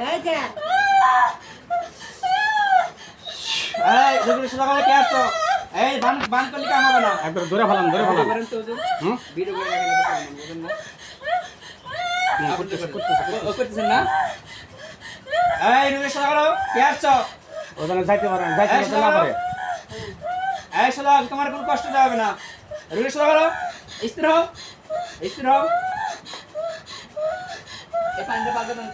এই সোজা করে কে আসছো? এই বান বান করলে কাম হবে না। একবার ধরে ফেলাম ধরে ফেলাম। করেন তো হুজুর হুম? ভিডিও করে রাখেন তো পারেন বুঝেন না? হুম, আপনি করতেছে, করতেছেন করতেছেন না? এই রুগী সোজা করো কে আসছো? ওখানে যাইতে পারে যাইতে এই না পারে। এই সোজা তোমার কোনো কষ্ট দেওয়া হবে না। রুগী সোজা করো স্থির হও। স্থির এই তো দেন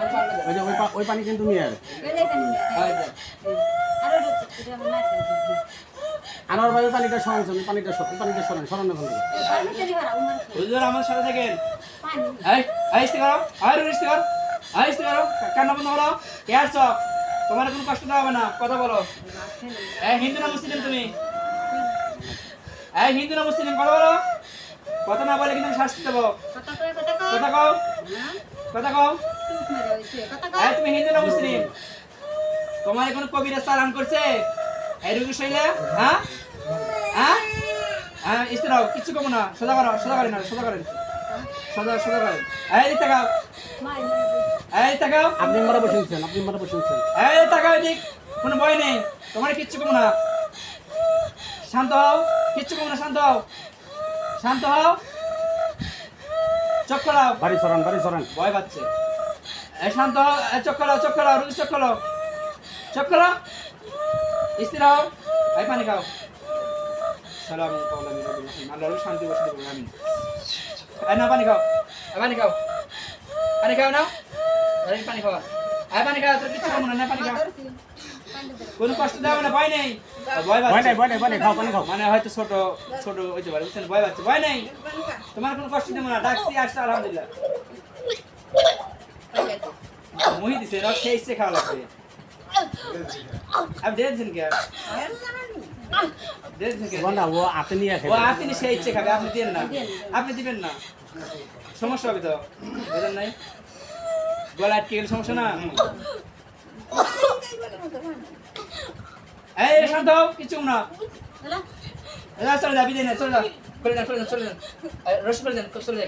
ওই যে পানি কিন্তু নিয়ে এখানে। আরও। আনোয়ার ভাই পানিটা সরান ওই পানিটা সরান পানিটা সরান সরান। হুজুর আমার সাথে থাকেন। পানি। এই স্থির করো। রুগী স্থির করো। কান্না বন্ধ করো কে আসছো তোমার কোনো কষ্ট হবে না কথা বলো। এই হিন্দু না মুসলিম তুমি? এই হিন্দু না মুসলিম কথা বলো। কথা না বলে কিন্তু আমি শাস্তি দেবো। কথা কও? কথা কও। তুমি হিন্দু না মুসলিম? তোমার কোনো কবিরা চালান করছে? শৈলে হ্যাঁ? হ্যাঁ? হ্যাঁ কিচ্ছু কমো না। সোজা করো সোজা করেন না সোজা করেন। সোজা সোজা করেন। এই তাকাও। এই তাকাও। আপনি মারা বসেছেন আপনি মারা বসেছেন এই তাকাও এদিক কোনো ভয় নেই। তোমার কিচ্ছু কমো না। শান্ত হও কিচ্ছু কমো না শান্ত হও। শান্ত হও। চোখ বাড়ি সরান বাড়ি সরান। ভয় পাচ্ছে। শান্ত চোখ খোলাও রুগী চোখ খোলাও স্থির হও। এই পানি খাও। সালাম আল্লাহ শান্তি বসে আমি। না পানি খাও। পানি খাও। পানি খাও না পানি খাও। এই পানি খাও তোর কিচ্ছু কমো না না পানি খাও। ধরছি। পানি ধরে। কোনো কষ্ট দেওয়া না ভয় নেই। ভয় ভয় পাচ্ছে। নাই ভয় নাই ভয় নাই খাও পানি খাও। মানে হয়তো ছোট ছোট হইতে পারে বুঝছেন? ভয় পাচ্ছে ভয় নেই। তোমার কোনো কষ্ট দেবো না ডাকছি আসছে আলহামদুলিল্লাহ। মুহি দিছে রস খেয়ে ইচ্ছে খাওয়া লাগবে আপনি দিয়ে দিচ্ছেন কে দিয়ে দিচ্ছেন কে না। ও হাতে নিয়ে ও খেয়ে আপনি সেই ইচ্ছে খাবে আপনি দিবেন না আপনি দিবেন না সমস্যা হবে তো বুঝলেন নাই গলা আটকে গেলে সমস্যা না এই শান্ত কিচ্ছু না? যা, চলে যা বিদায় নে, চলে যা। চলে যান চলে যান চলে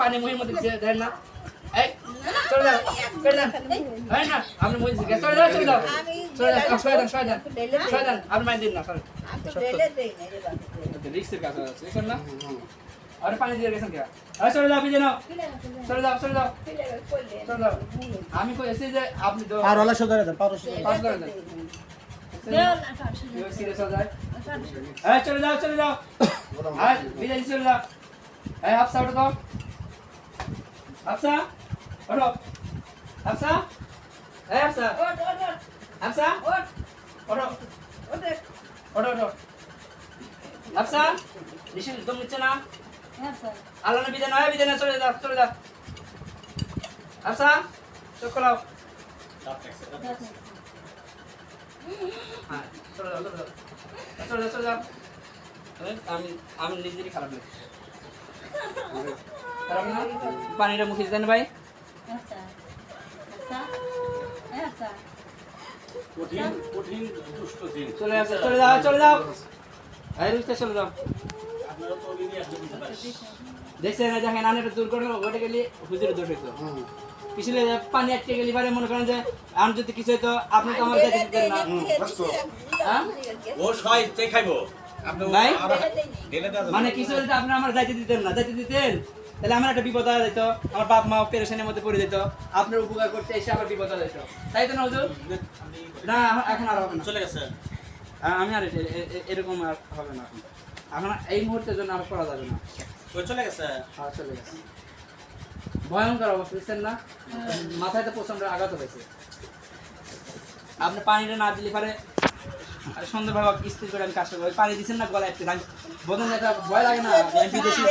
পানি মুহির মধ্যে দেন না। চলে যান চলে যান এই না আপনি মুহি দিছে চলে যান চলে যান চলে যান সরে যান সরে যান সরে যান আপনি মাইন দিন না সরে। রিক্সের কাজ আছে বুঝছেন না? আরে পানি দিয়ে গেছেন কে? আরে চলে যাও বিজে নাও। চলে যাও চলে যাও। চলে যাও। আমি কই এসে যে আপনি দেন পার পাস করে দেন। সিরিয়াস হয়ে চলে যাও চলে যাও। আয় বিজয় চলে যাও। এই হাফসা ওঠো তো হাফসা। ওঠো হাফসা এই হাফসা হাফসা ওঠো ওঠো ওঠো হাফসা নিশিল দম নিচ্ছে না। আল্লাহ দেন হয় বিদেন চলে যাও চলে যাও হাফসা চোখ খোলাও। হ্যাঁ চলে যাও চলে যাও। চলে যাও আমি- আমি নিজেরই খারাপ লাগে খারাপ না পানিটা মুখে দেন ভাই। স্যার। স্যার। কঠিন কঠিন দুষ্ট দিন চলে আসো চলে যাও চলে যাও। এই রুস্তে চলে যাও। আপনারা তো নিয়ে আসতে দেখছেন না দেখেন আনেটা দূর করে ওটা গেলে হুজুরের দোষ হইতো। পিছনে পানি আটকে গেলি পারে মনে করেন যে আমি যদি কিছু হইতো আপনি তো আমার কাছে দিতেন না। হ্যাঁ? ও সবাই খাইবো। আপনি। মানে কিছু হইতো আপনি আমার যাইতে দিতেন না যাইতে দিতেন। তাহলে আমার একটা বিপদ হয়ে যেত আমার বাপ মা পেরেশানির মধ্যে পড়ে যেত আপনার উপকার করতে এসে আবার বিপদ হয়ে যেত তাই তো না হুজুর না এখন আর হবে না। চলে গেছে। আমি আর এরকম আর হবে না এখন। এখন এই মুহূর্তের জন্য আর করা যাবে না। চলে গেছে? আর চলে গেছে। ভয়ঙ্কর অবস্থা বুঝছেন না? মাথায় তো প্রচণ্ড আঘাত হয়েছে। আপনি পানিটা না দিলে পারে আর সুন্দরভাবে স্থির করে আমি কাজ করব। পানি দিচ্ছেন না গলায় একটু বোধন ভয় লাগে না বিদেশি